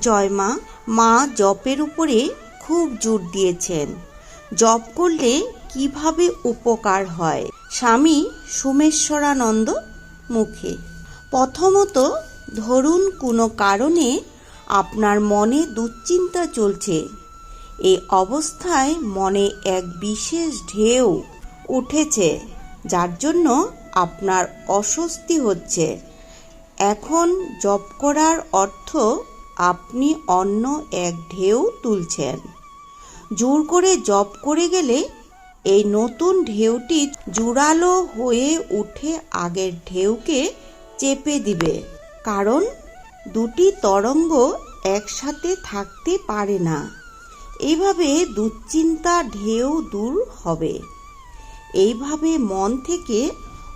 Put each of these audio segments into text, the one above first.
জয় মা জপের উপরে খুব জোর দিয়েছেন। জপ করলে কীভাবে উপকার হয়? স্বামী সোমেশ্বরানন্দ মুখে। প্রথমত ধরুন কোনো কারণে আপনার মনে দুশ্চিন্তা চলছে। এই অবস্থায় মনে এক বিশেষ ঢেউ উঠেছে, যার জন্য আপনার অস্বস্তি হচ্ছে। এখন জপ করার অর্থ আপনি অন্য এক ঢেউ তুলছেন। জোর করে জপ করে গেলে এই নতুন ঢেউটি জোরালো হয়ে উঠে আগের ঢেউকে চেপে দিবে। কারণ দুটি তরঙ্গ একসাথে থাকতে পারে না। এইভাবে দুশ্চিন্তা ঢেউ দূর হবে। এইভাবে মন থেকে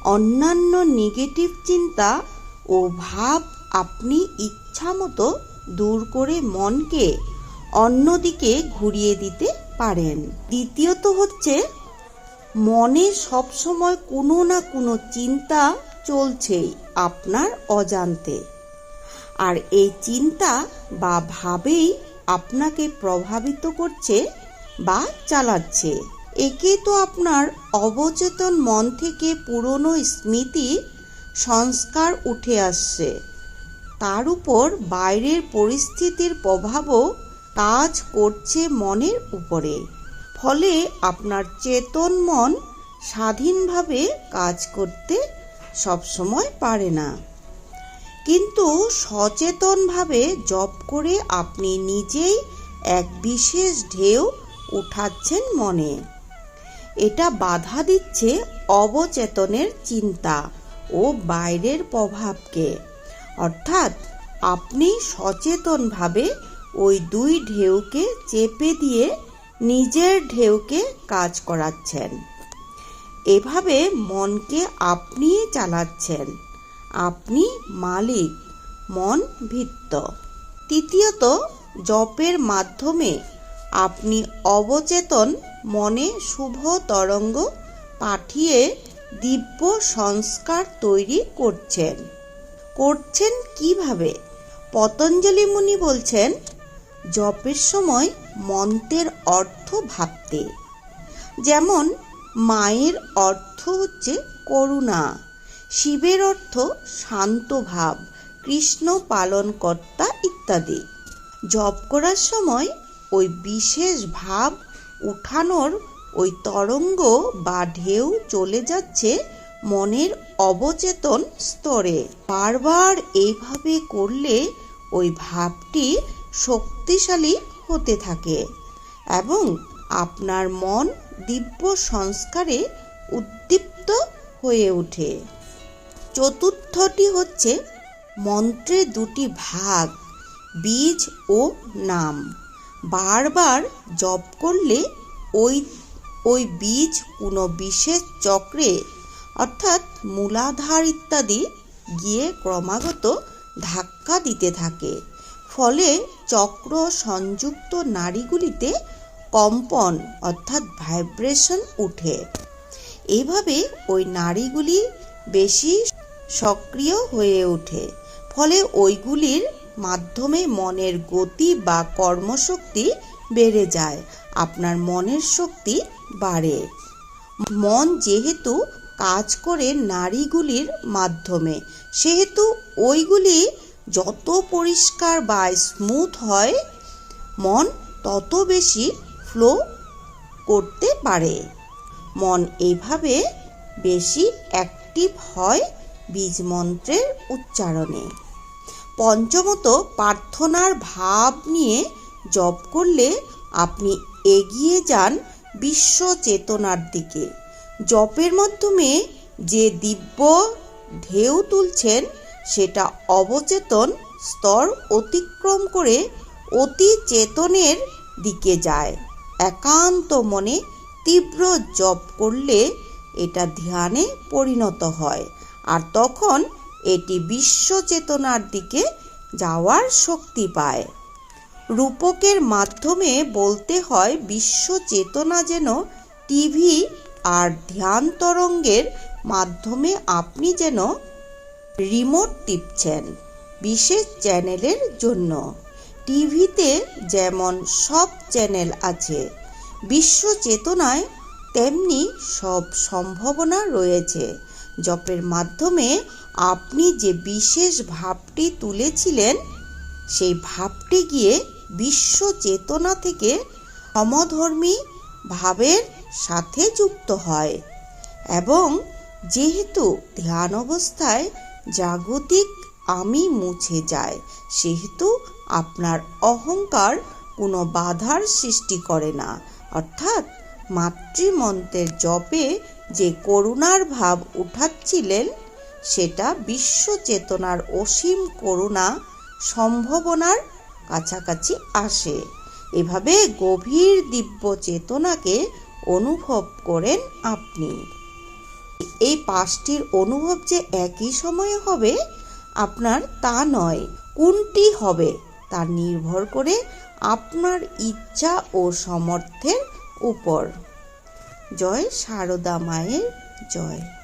অন্যান্য নেগেটিভ চিন্তা ও ভাব আপনি ইচ্ছামতো দূর করে মনকে অন্যদিকে ঘুরিয়ে দিতে পারেন। দ্বিতীয়ত হচ্ছে, মনে সবসময় কোনো না কোনো চিন্তা চলছেই আপনার অজান্তে। আর এই চিন্তা বা ভাবেই আপনাকে প্রভাবিত করছে বা চালাচ্ছে। একে তো আপনার অবচেতন মন থেকে পুরনো স্মৃতি, সংস্কার উঠে আসছে। তার উপর বাইরের পরিস্থিতির প্রভাবও কাজ করছে মনের উপরে। ফলে আপনার চেতন মন স্বাধীনভাবে কাজ করতে সবসময় পারে না। কিন্তু সচেতনভাবে জপ করে আপনি নিজেই এক বিশেষ ঢেউ উঠাচ্ছেন মনে। এটা বাধা দিচ্ছে অবচেতনের চিন্তা ও বাইরের প্রভাবকে। অর্থাৎ আপনি সচেতনভাবে ওই দুই ঢেউকে চেপে দিয়ে নিজের ঢেউকে কাজ করাচ্ছেন। এভাবে মনকে আপনি চালাচ্ছেন। আপনি মালিক, মন ভিত্ত। তৃতীয়ত, জপের মাধ্যমে আপনি অবচেতন মনে শুভ তরঙ্গ পাঠিয়ে দিব্য সংস্কার তৈরি করছেন। করছেন কীভাবে? পতঞ্জলি মুনি বলছেন, জপের সময় মন্ত্রের অর্থ ভাবতে। যেমন, মায়ের অর্থ হচ্ছে করুণা, শিবের অর্থ শান্ত ভাব, কৃষ্ণ পালনকর্তা ইত্যাদি। জপ করার সময় ওই বিশেষ ভাব উঠানোর ওই তরঙ্গ বা ঢেউ চলে যাচ্ছে মনের অবচেতন স্তরে। বারবার এইভাবে করলে ওই ভাবটি শক্তিশালী হতে থাকে এবং আপনার মন দিব্য সংস্কারে উদ্দীপ্ত হয়ে ওঠে। চতুর্থটি হচ্ছে মন্ত্রের দুটি ভাগ, বীজ ও নাম। বারবার জপ করলে ওই ওই বীজ কোনো বিশেষ চক্রে অর্থাৎ মূলাধার ইত্যাদি গিয়ে ক্রমাগত ধাক্কা দিতে থাকে। ফলে চক্র সংযুক্ত নাড়িগুলিতে কম্পন অর্থাৎ ভাইব্রেশন উঠে। এভাবে ওই নাড়িগুলি বেশি সক্রিয় হয়ে ওঠে। ফলে ওইগুলির মাধ্যমে মনের গতি বা কর্মশক্তি বেড়ে যায়। আপনার মনের শক্তি বাড়ে। মন যেহেতু কাজ করে নারীগুলির মাধ্যমে। সেহেতু ওইগুলি যত পরিষ্কার বা স্মুথ হয়, মন তত বেশি ফ্লো করতে পারে। মন এইভাবে বেশি অ্যাক্টিভ হয় বীজ মন্ত্রের উচ্চারণে। পঞ্চমত, প্রার্থনার ভাব নিয়ে জপ করলে আপনি এগিয়ে যান বিশ্ব চেতনার দিকে। জপের মাধ্যমে যে দিব্য ঢেউ তুলছেন, সেটা অবচেতন স্তর অতিক্রম করে অতি চেতনের দিকে যায়। একান্ত মনে তীব্র জপ করলে এটা ধ্যানে পরিণত হয়। আর তখন এটি বিশ্ব চেতনার দিকে যাওয়ার শক্তি পায়। রূপকের মাধ্যমে বলতে হয়, বিশ্ব চেতনা যেন টিভি আর ধ্যান তরঙ্গের মাধ্যমে আপনি যেন রিমোট টিপছেন বিশেষ চ্যানেলের জন্য। টিভিতে যেমন সব চ্যানেল আছে, বিশ্ব চেতনায় তেমনি সব সম্ভাবনা রয়েছে। জপের মাধ্যমে আপনি যে বিশেষ ভাবটি তুলেছিলেন, সেই ভাবটি গিয়ে বিশ্ব চেতনা থেকে সমধর্মী ভাবের সাথে যুক্ত হয় এবং যেহেতু ধ্যান অবস্থায় জাগতিক আমি মুছে যায়, সেহেতু আপনার অহংকার কোনো বাধার সৃষ্টি করে না। অর্থাৎ মাতৃমন্ত্রের জপে যে করুণার ভাব উঠাচ্ছিলেন, সেটা বিশ্ব চেতনার অসীম করুণা সম্ভাবনার কাছাকাছি আসে। এভাবে গভীর দিব্য চেতনাকে অনুভব করেন আপনি। এই পাঁচটির অনুভব যে একই সময়ে হবে, আপনার তা নয়, কোনটি হবে তা নির্ভর করে আপনার ইচ্ছা ও সমর্থের উপর। জয় সারদা মায়ের, জয়।